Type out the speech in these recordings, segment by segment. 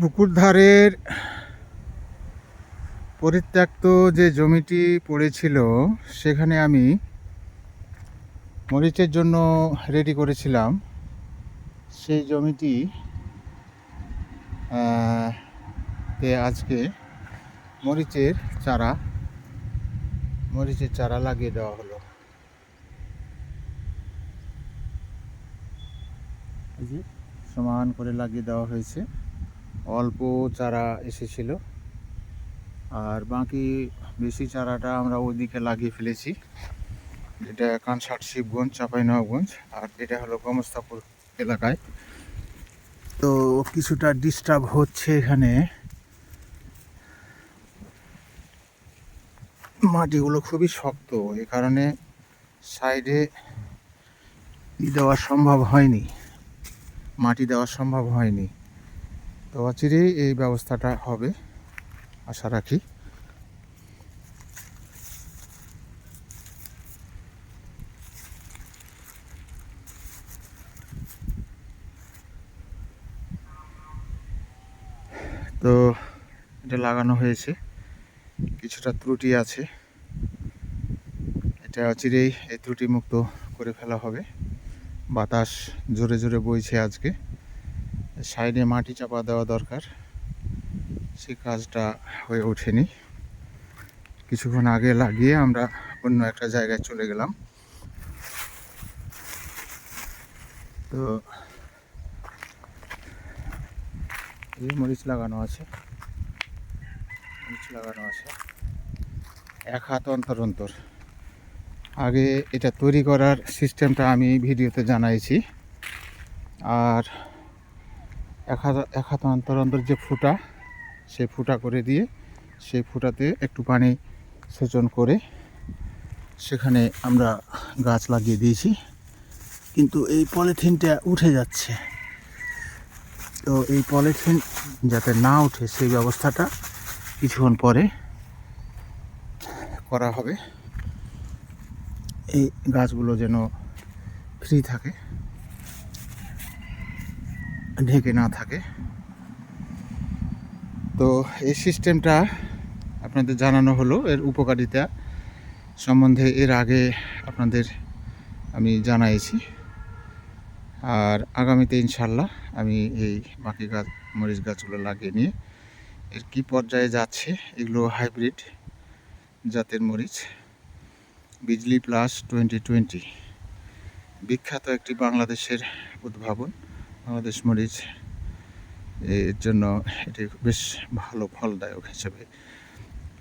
পুকুর ধারের পরিত্যক্ত যে জমিটি পড়েছিল, সেখানে আমি মরিচের জন্য রেডি করেছিলাম। সেই জমিটি তে আজকে মরিচের চারা মরিচের চারা লাগিয়ে দেওয়া হলো। সমান করে লাগিয়ে দেওয়া হয়েছে। অল্প চারা এসেছিল। আর বাকি বেশি চারাটা আমরা ওইদিকে লাগিয়ে ফেলেছি। এটা কানসাট শিবগঞ্জ, চাঁপাইনবাবগঞ্জ, আর এটা হলো গমস্তাপুর এলাকায়। তো কিছুটা ডিস্টার্ব হচ্ছে এখানে। মাটিগুলো খুবই শক্ত, এ কারণে সাইডে দেওয়া সম্ভব হয়নি। মাটি দেওয়া সম্ভব হয়নি। তো এই ব্যবস্থাটা হবে, আশা রাখি। তো এটা লাগানো হয়েছে, কিছুটা ত্রুটি আছে। এটা অচিরেই এই ত্রুটি মুক্ত করে ফেলা হবে। বাতাস জোরে জোরে বইছে আজকে। সাইডে মাটি চাপা দেওয়া দরকার। সে কাজটা হয়ে ওঠেনি। কিছুক্ষণ আগে লাগিয়ে আমরা অন্য একটা জায়গায় চলে গেলাম। তো মরিচ লাগানো আছে। মরিচ লাগানো আছে। এক হাত অন্তর অন্তর। আগে এটা তৈরি করার সিস্টেমটা আমি ভিডিওতে জানাইছি। আর এক হাত এক হাত অন্তর অন্তর যে ফুটা, সেই ফুটা করে দিয়ে সেই ফুটাতে একটু পানি সেচন করে সেখানে আমরা গাছ লাগিয়ে দিয়েছি। কিন্তু এই পলিথিনটা উঠে যাচ্ছে। তো এই পলিথিন যাতে না উঠে, সেই ব্যবস্থাটা কিছুক্ষণ পরে করা হবে। এই গাছগুলো যেন ফ্রি থাকে। ঢেকে না থাকে। তো এই সিস্টেমটা আপনাদের জানানো হলো, এর উপকারিতা সম্বন্ধে এর আগে আপনাদের আমি জানাইছি। আর আগামীতে ইনশাল্লাহ আমি এই বাকি গাছ, মরিচ গাছগুলো লাগিয়ে নিয়ে এর কী পর্যায়ে যাচ্ছে, এগুলো হাইব্রিড জাতের মরিচ। বিজলি প্লাস টোয়েন্টি টোয়েন্টি বিখ্যাত একটি বাংলাদেশের উদ্ভাবন। বাংলাদেশ মরিচ, এর জন্য এটি বেশ ভালো ফলদায়ক হিসেবে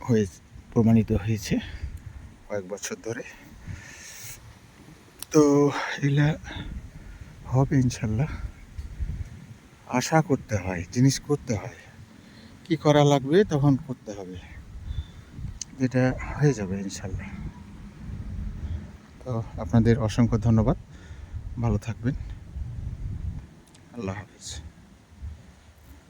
হয়ে, প্রমাণিত হয়েছে কয়েক বছর ধরে। তো এগুলা হবে ইনশাল্লাহ। আশা করতে হয়, জিনিস করতে হয়। কি করা লাগবে তখন করতে হবে। যেটা হয়ে যাবে ইনশাল্লাহ। তো আপনাদের অসংখ্য ধন্যবাদ। ভালো থাকবেন। আল্লাহ হাফিজ